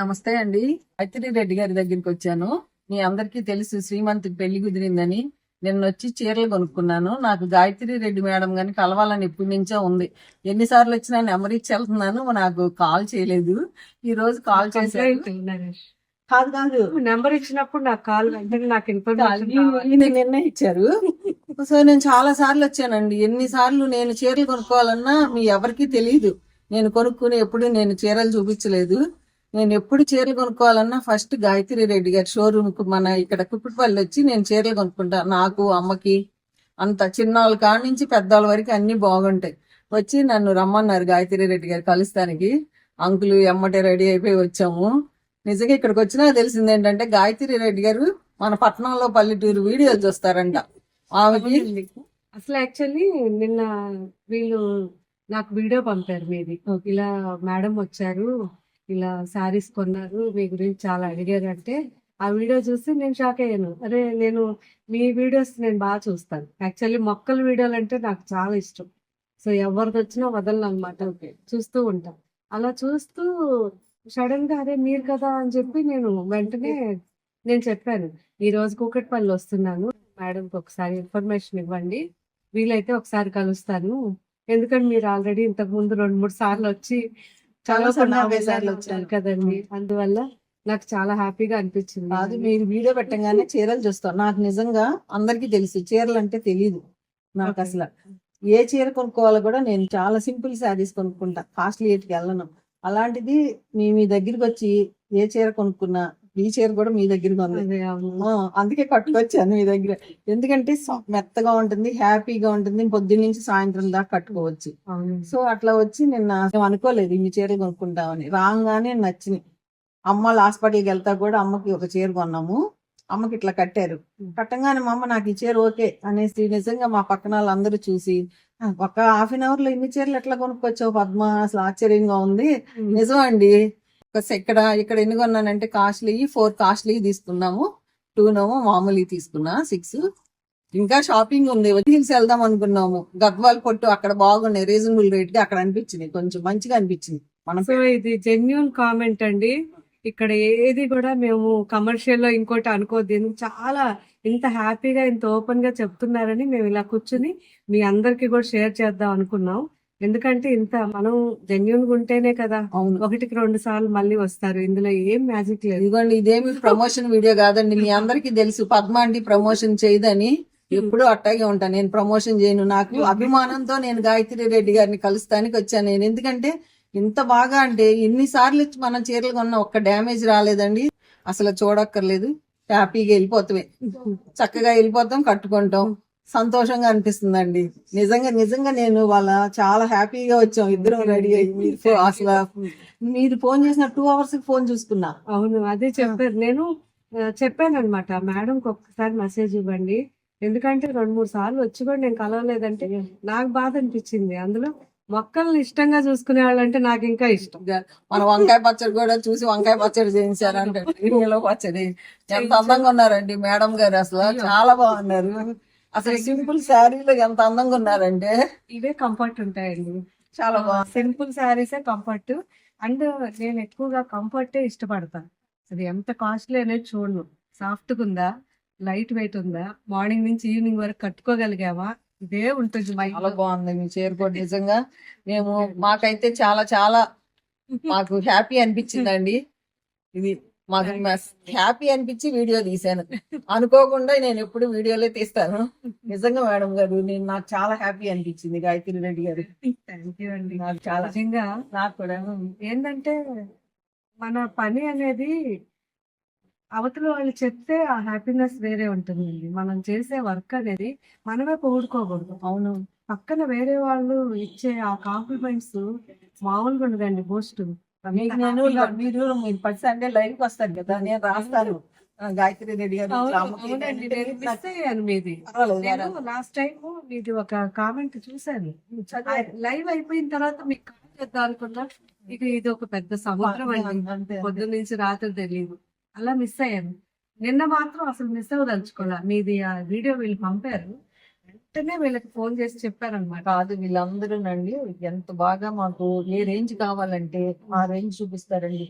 నమస్తే అండి. అతిరి రెడ్డి గారి దగ్గరికి వచ్చాను. మీ అందరికీ తెలుసు శ్రీమంత్ పెళ్ళి కుదిరిందని. నిన్న వచ్చి చీరలు కొనుక్కున్నాను. నాకు గాయత్రి రెడ్డి మేడం గాని కలవాలని ఎప్పటి నుంచో ఉంది. ఎన్నిసార్లు వచ్చినా నెంబర్ ఇచ్చి వెళ్తున్నాను. నాకు కాల్ చేయలేదు. ఈ రోజు కాల్ చేశారు. కాదు కాదు. నెంబర్ ఇచ్చినప్పుడు నాకు కాల్ వెంటనే నాకు ఇన్ఫర్మేషన్ నిన్న ఇచ్చారు. సో నేను చాలా సార్లు వచ్చానండి. ఎన్ని సార్లు నేను చీరలు కొనుక్కోవాలన్నా మీ ఎవరికీ తెలియదు నేను కొనుక్కుని ఎప్పుడు నేను చీరలు చూపించలేదు. నేను ఎప్పుడు చీరలు కొనుక్కోవాలన్నా ఫస్ట్ గాయత్రి రెడ్డి గారి షోరూమ్కి మన ఇక్కడ కుప్పటిపల్లి వచ్చి నేను చీరలు కొనుక్కుంటా. నాకు అమ్మకి అంత చిన్నవాళ్ళ కాడ నుంచి పెద్దవాళ్ళ వరకు అన్ని బాగుంటాయి. వచ్చి నన్ను రమ్మన్నారు గాయత్రి రెడ్డి గారు కలుస్తానికి. అంకులు ఎమ్మటే రెడీ అయిపోయి వచ్చాము. నిజంగా ఇక్కడికి వచ్చినా తెలిసింది ఏంటంటే గాయత్రి రెడ్డి గారు మన పట్టణంలో పల్లెటూరు వీడియోలు చూస్తారంట. ఆమెకి అసలు యాక్చువల్లీ నిన్న వీళ్ళు నాకు వీడియో పంపారు మీది. ఇలా మేడం వచ్చారు. ఇలా శారీస్ కొన్నారు. మీ గురించి చాలా అడిగారు అంటే ఆ వీడియో చూసి నేను షాక్ అయ్యాను. అరే నేను మీ వీడియోస్ నేను బాగా చూస్తాను. యాక్చువల్లీ మొక్కల వీడియోలు అంటే నాకు చాలా ఇష్టం. సో ఎవరిది వచ్చినా వదలను అనమాట చూస్తూ ఉంటాను అలా చూస్తూ సడన్గా అరే మీరు కదా అని చెప్పి నేను వెంటనే నేను చెప్పాను. ఈ రోజు కూకట్పల్లి వస్తున్నాను. మేడంకి ఒకసారి ఇన్ఫర్మేషన్ ఇవ్వండి. వీలైతే ఒకసారి కలుస్తాను. ఎందుకంటే మీరు ఆల్రెడీ ఇంతకు ముందు రెండు మూడు సార్లు వచ్చి చాలా వచ్చాను. కదండి. అందువల్ల నాకు చాలా హ్యాపీగా అనిపించింది. కాదు మీరు వీడియో పెట్టగానే చీరలు చూస్తాం. నాకు నిజంగా అందరికీ తెలుసు చీరలు అంటే తెలియదు నాకు. అసలు. ఏ చీర కొనుక్కోవాలో కూడా నేను చాలా సింపుల్ శారీస్ కొనుక్కుంటా కాస్ట్లీ ఎయిట్కి వెళ్ళను. అలాంటిది మీ మీ దగ్గరికి వచ్చి ఏ చీర కొనుక్కున్నా ఈ చీర కూడా మీ దగ్గరికి ఉంది. అందుకే కట్టుకొచ్చాను మీ దగ్గర. ఎందుకంటే మెత్తగా ఉంటుంది హ్యాపీగా ఉంటుంది పొద్దున్న నుంచి సాయంత్రం దాకా కట్టుకోవచ్చు. సో అట్లా వచ్చి నిన్న అనుకోలేదు ఇన్ని చీరలు కొనుక్కుంటామని. రాగానే నచ్చినాయి. అమ్మ హాస్పిటల్కి వెళ్తా కూడా అమ్మకి ఒక చీర కొన్నాము. అమ్మకి ఇట్లా కట్టారు. కట్టంగానే మా అమ్మ నాకు ఈ చీర ఓకే అనేసి నిజంగా మా పక్కన వాళ్ళందరూ చూసి "ఆ, ఒక హాఫ్ అన్ అవర్లో ఇన్ని చీరలు ఎట్లా కొనుక్కొచ్చావు పద్మ? అసలు ఆశ్చర్యంగా ఉంది. నిజం అండి ఇక్కడ ఇక్కడ ఎన్ని కొన్నానంటే కాస్ట్లీ ఫోర్ కాస్ట్లీ తీసుకున్నాము. టూ నోమో మామూలు తీసుకున్నా సిక్స్ ఇంకా షాపింగ్ ఉంది. హిల్స్ వెళ్దాం అనుకున్నాము. గద్వాల్ పొట్టు అక్కడ బాగున్నాయి. రీజనబుల్ రేట్గా అక్కడ అనిపించింది కొంచెం మంచిగా అనిపించింది. మనం ఇది జెన్యున్ కామెంట్ అండి. ఇక్కడ ఏది కూడా మేము కమర్షియల్లో ఇంకోటి అనుకోద్ది. చాలా ఇంత హ్యాపీగా ఇంత ఓపెన్గా చెప్తున్నారని మేము ఇలా కూర్చుని మీ అందరికి కూడా షేర్ చేద్దాం అనుకున్నాం. ఎందుకంటే ఇంత మనం జెన్యున్గా ఉంటేనే కదా అవును. ఒకటికి రెండు సార్లు మళ్ళీ వస్తారు. ఇందులో ఏం మ్యాజిక్ లేదు. ఇదిగోండి ఇదేమి ప్రమోషన్ వీడియో కాదండి. మీ అందరికీ తెలుసు పద్మ అంటే ప్రమోషన్ చేయదని. ఎప్పుడూ అట్టాగే ఉంటాను నేను ప్రమోషన్ చేయను. నాకు అభిమానంతో నేను గాయత్రి రెడ్డి గారిని కలుస్తానికి వచ్చాను నేను. ఎందుకంటే ఇంత బాగా అంటే ఎన్నిసార్లు మనం చీరలు కొన్నా ఒక్క డ్యామేజ్ రాలేదండి. అసలు చూడక్కర్లేదు. హ్యాపీగా వెళ్ళిపోతామే. చక్కగా వెళ్ళిపోతాం కట్టుకుంటాం. సంతోషంగా అనిపిస్తుందండి. నిజంగా నిజంగా నేను వాళ్ళ చాలా హ్యాపీగా వచ్చాం. ఇద్దరం రెడీ అయ్యి అసలు మీరు ఫోన్ చేసిన టూ అవర్స్ ఫోన్ చూసుకున్నా. అవును అదే చెప్పారు. నేను చెప్పాను అనమాట మేడంకి ఒక్కసారి మెసేజ్ ఇవ్వండి. ఎందుకంటే రెండు మూడు సార్లు వచ్చి కూడా నేను కలవలేదంటే నాకు బాధ అనిపించింది. అందులో మొక్కల్ని ఇష్టంగా చూసుకునే వాళ్ళంటే నాకు ఇంకా ఇష్టం. మన వంకాయ పచ్చడి కూడా చూసి వంకాయ పచ్చడి చేయించారంటే. పచ్చడి. ఎంత అందంగా ఉన్నారండి మేడం గారు అసలు. చాలా బాగున్నారు. అసలు సింపుల్ శారీలో ఎంత అందంగా ఉన్నారంటే? ఇవే కంఫర్ట్ ఉంటాయండి. చాలా బాగుంది. సింపుల్ శారీసే కంఫర్ట్ అండ్ నేను ఎక్కువగా కంఫర్టే ఇష్టపడతాను అది ఎంత కాస్ట్లీ అనేది చూడను. సాఫ్ట్గా ఉందా? లైట్ వెయిట్ ఉందా? మార్నింగ్ నుంచి ఈవినింగ్ వరకు కట్టుకోగలిగావా? ఇదే ఉంటుంది చాలా బాగుంది మీ చీర కూడా నిజంగా. మేము మాకైతే చాలా చాలా మాకు హ్యాపీ అనిపించిందండి. ఇది మాకు హ్యాపీ అనిపించి వీడియో తీశాను. అనుకోకుండా నేను ఎప్పుడు వీడియోలే తీస్తాను. నిజంగా మేడం గారు నేను నాకు చాలా హ్యాపీ అనిపించింది గాయత్రి రెడ్డి గారు. థ్యాంక్ యూ అండి. నాకు చాలా నిజంగా నాకు కూడా. ఏంటంటే మన పని అనేది అవతల వాళ్ళు చెప్తే ఆ హ్యాపీనెస్ వేరే ఉంటుందండి. మనం చేసే వర్క్ అనేది మనమే పొగుడుకోకూడదు అవును. పక్కన వేరే వాళ్ళు ఇచ్చే ఆ కాంప్లిమెంట్స్ మామూలుగా ఉండదండి బూస్ట్ మీకు నేను మీరు మీరు పది సండే లైవ్కి వస్తాను కదా నేను రాస్తాను. గాయత్రి రెడ్డి గారు మీది. లాస్ట్ టైం మీది ఒక కామెంట్ చూశాను. లైవ్ అయిపోయిన తర్వాత మీకు కాల్ చేద్దాం అనుకున్నా ఇక ఇది ఒక పెద్ద సముద్రం అండి. పొద్దున్న నుంచి రాత్రి తెలియదు అలా మిస్ అయ్యాను. నిన్న మాత్రం అసలు మిస్ అవ్వదలుచుకోలే. మీది ఆ వీడియో వీళ్ళు పంపారు. వెంటనే వీళ్ళకి ఫోన్ చేసి చెప్పారనమాట కాదు వీళ్ళందరూ నండి ఎంత బాగా మాకు ఏ రేంజ్ కావాలంటే ఆ రేంజ్ చూపిస్తారండి.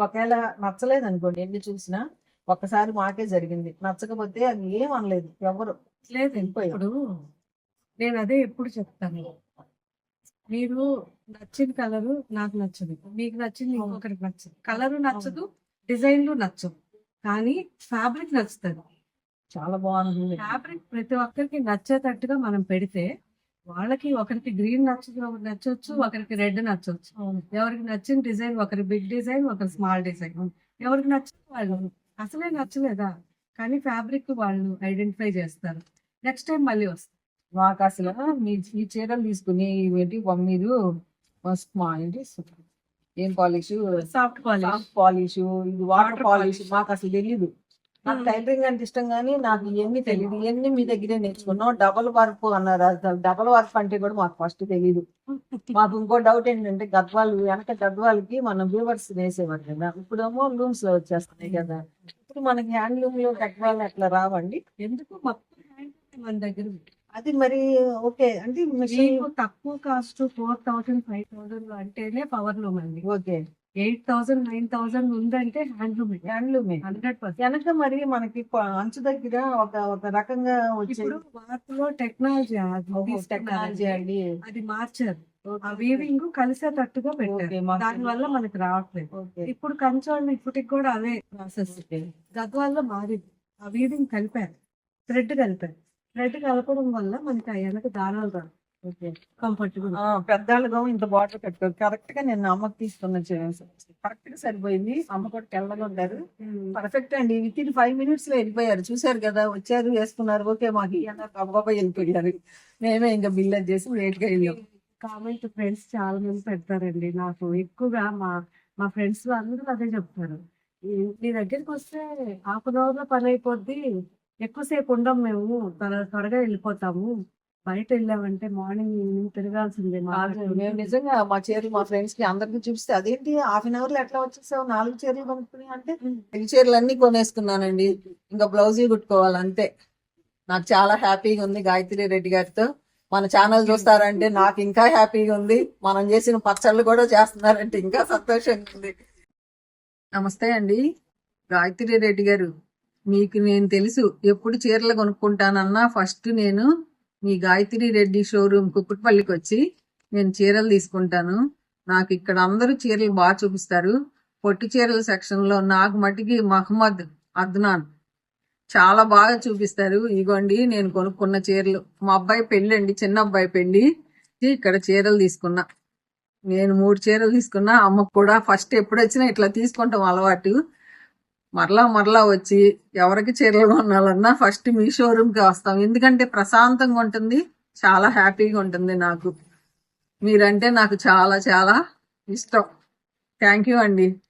ఒకవేళ నచ్చలేదు అనుకోండి ఎన్ని చూసినా ఒక్కసారి మాకే జరిగింది. నచ్చకపోతే అది ఏం అనలేదు ఎవరు లేదు. ఇప్పుడు నేను అదే ఎప్పుడు చెప్తాను. మీరు నచ్చిన కలరు నాకు నచ్చదు. మీకు నచ్చింది. ఇంకొకరికి నచ్చదు. కలరు నచ్చదు డిజైన్లు నచ్చవు. కానీ ఫ్యాబ్రిక్ నచ్చుతుంది. చాలా బాగుంది. ఫ్యాబ్రిక్ ప్రతి ఒక్కరికి నచ్చేటట్టుగా మనం పెడితే వాళ్ళకి ఒకరికి గ్రీన్ నచ్చదు ఒకరికి నచ్చొచ్చు ఒకరికి రెడ్ నచ్చొచ్చు. అవును. ఎవరికి నచ్చిన డిజైన్ ఒకరి బిగ్ డిజైన్ ఒకరి స్మాల్ డిజైన్. ఎవరికి నచ్చిన వాళ్ళు అసలే నచ్చలేదా? కానీ ఫ్యాబ్రిక్ వాళ్ళు ఐడెంటిఫై చేస్తారు. నెక్స్ట్ టైం మళ్ళీ వస్తారు మాకు అసలు మీ ఈ చీరలు తీసుకుని ఇవేంటి మీరు మా ఏంటి ఏం పాలిష్ సాఫ్ట్ పాలిష్ పాలిష్ ఇది వాటర్ పాలిష్. మాకు అసలు తెలియదు నాకు. టైలరింగ్ అంటే ఇష్టం కానీ నాకు ఇవన్నీ తెలియదు ఇవన్నీ మీ దగ్గరే నేర్చుకున్నాం డబల్ వర్క్ అన్నారు. అసలు డబల్ వర్క్ అంటే కూడా మాకు ఫస్ట్ తెలియదు మాకు ఇంకో డౌట్ ఏంటంటే గద్వాలు వెనక గద్వాలకి మనం వ్యూవర్స్ వేసేవారు కదా. ఇప్పుడేమో లూమ్స్లో వచ్చేస్తున్నాయి కదా. ఇప్పుడు మనకి హ్యాండ్లూమ్లో గద్వాలు అట్లా రావండి? ఎందుకు? మొత్తం మన దగ్గర. అది మరి ఓకే. అంటే తక్కువ cost four thousand five thousand అంటేనే పవర్ లూమ్ అండి. Okay. Eight thousand nine thousand ఉందంటే హ్యాండ్లూమ్ హ్యాండ్లూమే హండ్రెడ్ పర్సెంట్. వెనక మరి మనకి అంచు దగ్గర ఒక ఒక రకంగా ఇప్పుడు వాటిలో టెక్నాలజీ టెక్నాలజీ అండి. అది మార్చారు. ఆ వీవింగ్ కలిసేటట్టుగా పెట్టారు. దాని వల్ల మనకి రావట్లేదు. ఇప్పుడు కంచోళ్ళు ఇప్పటికి కూడా అవే ప్రాసెస్ గద్వాల్లో మారింది. ఆ వీవింగ్ కలిపారు. థ్రెడ్ కలిపారు. థ్రెడ్ కలపడం వల్ల మనకి ఆ వెనక దారాలు రావు. కంఫర్టబుల్ ఇంత బాటిల్ కట్టుకోరు కరెక్ట్గా నేను అమ్మకి తీసుకున్న కరెక్ట్గా సరిపోయింది. అమ్మ కూడా తెల్లగా ఉంటారు పర్ఫెక్ట్ అండి. విత్ ఇన్ ఫైవ్ మినిట్స్లో వెళ్ళిపోయారు. చూసారు కదా వచ్చారు వేసుకున్నారు. ఓకే మాకు అబ్బాయి వెళ్ళిపోయారు. మేమే ఇంకా బిల్ చేసి లేట్గా వెళ్ళాం. కామెంట్ ఫ్రెండ్స్ చాలా మంది పెడతారండి నాకు. ఎక్కువగా మా మా ఫ్రెండ్స్ అందరూ అదే చెప్తారు. నీ దగ్గరికి వస్తే హాఫ్ అన్ అవర్లో పని అయిపోద్ది. ఎక్కువసేపు ఉండం మేము. త్వర- త్వరగా వెళ్ళిపోతాము. బయట వెళ్ళామంటే మార్నింగ్ ఈవినింగ్ తిరగాల్సిందే మేము నిజంగా మా చీరలు మా ఫ్రెండ్స్కి అందరికి చూపిస్తే అదేంటి హాఫ్ అన్ అవర్లో ఎట్లా వచ్చేసావు? నాలుగు చీరలు కొనుక్కుని అంటే ఈ చీరలు అన్ని కొనేసుకున్నానండి. ఇంకా బ్లౌజ్ కుట్టుకోవాలి అంతే. నాకు చాలా హ్యాపీగా ఉంది గాయత్రి రెడ్డి గారితో. మన ఛానల్ చూస్తారంటే నాకు ఇంకా హ్యాపీగా ఉంది. మనం చేసిన పచ్చళ్ళు కూడా చేస్తున్నారంటే ఇంకా సంతోషంగా ఉంది. నమస్తే అండి. గాయత్రి రెడ్డి గారు మీకు నేను తెలుసు ఎప్పుడు చీరలు కొనుక్కుంటానన్నా ఫస్ట్ నేను మీ గాయత్రి రెడ్డి షోరూమ్ కుక్కుట్పల్లికి వచ్చి నేను చీరలు తీసుకుంటాను. నాకు ఇక్కడ అందరూ చీరలు బాగా చూపిస్తారు. పొట్టి చీరల సెక్షన్లో నాకు మటుకి మహమ్మద్ అద్నాన్ చాలా బాగా చూపిస్తారు. ఇగోండి నేను కొనుక్కున్న చీరలు. మా అబ్బాయి పెళ్ళి అండి చిన్న అబ్బాయి పెళ్ళి. ఇక్కడ చీరలు తీసుకున్నా. నేను మూడు చీరలు తీసుకున్నా. అమ్మకు కూడా ఫస్ట్ ఎప్పుడు వచ్చినా ఇట్లా తీసుకుంటాం అలవాటు. మరలా మరలా వచ్చి ఎవరికి చీరలు కొనాలన్నా ఫస్ట్ మీ షోరూమ్కి వస్తాం. ఎందుకంటే ప్రశాంతంగా ఉంటుంది చాలా హ్యాపీగా ఉంటుంది నాకు. మీరంటే నాకు చాలా చాలా ఇష్టం. థ్యాంక్ యూ అండి.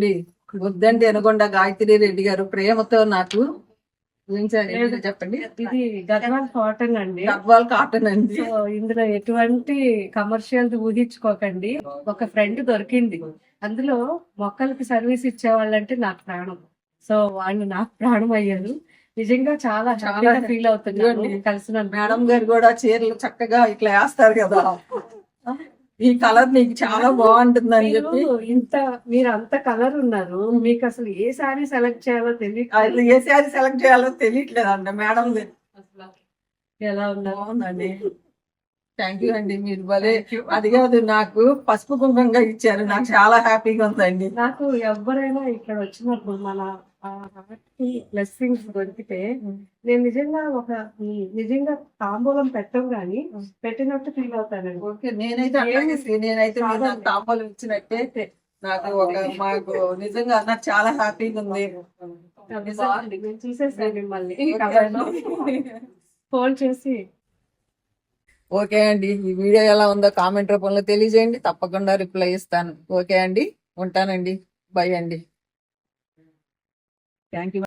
ఏమండి వద్దండి అనకుండా గాయత్రి రెడ్డి గారు ప్రేమతో నాకు చెప్పండి? ఇది గద్వాల్ కాటన్ అండి. గద్వాల్ కాటన్ అండి. సో ఇందులో ఎటువంటి కమర్షియల్ ఊహించుకోకండి. ఒక ఫ్రెండ్ దొరికింది. అందులో మొక్కలకి సర్వీస్ ఇచ్చేవాళ్ళంటే నాకు ప్రాణం. సో వాళ్ళు నాకు ప్రాణం అయ్యారు. నిజంగా చాలా హ్యాపీగా చాలా ఫీల్ ఇదిగోండి. కలిసిన మేడం గారు కూడా చీరలు చక్కగా ఇట్లా వేస్తారు కదా. ఈ కలర్ నీకు చాలా బాగుంటుంది అని చెప్పి. ఇంత మీరు అంత కలర్ ఉన్నారు. మీకు అసలు ఏ సారీ సెలెక్ట్ చేయాలో అసలు ఏ శారీ సెలెక్ట్ చేయాలో తెలియట్లేదండి మేడం ఎలా బాగుందండి. థ్యాంక్ యూ అండి. మీరు భలే అది కాదు నాకు పసుపు కుంకంగా ఇచ్చారు. నాకు చాలా హ్యాపీగా ఉందండి. నాకు ఎవరైనా ఇక్కడ వచ్చినప్పుడు మన బ్లెస్సింగ్స్ దొరికితే నేను నిజంగా ఒక నిజంగా తాంబూలం పెట్టం గాని పెట్టినట్టు ఫీల్ అవుతానండి. ఓకే నేనైతే see, నేనైతే తాంబూలం ఇచ్చినట్టే నాకు ఒక మాకు నిజంగా నాకు చాలా హ్యాపీగా ఉంది. నేను చూసేసాను మిమ్మల్ని. ఫోన్ చేసి. ఓకే అండి. ఈ వీడియో ఎలా ఉందో కామెంట్ రూపంలో తెలియజేయండి. తప్పకుండా రిప్లై ఇస్తాను. ఓకే అండి. ఉంటానండి. బై అండి. Thank you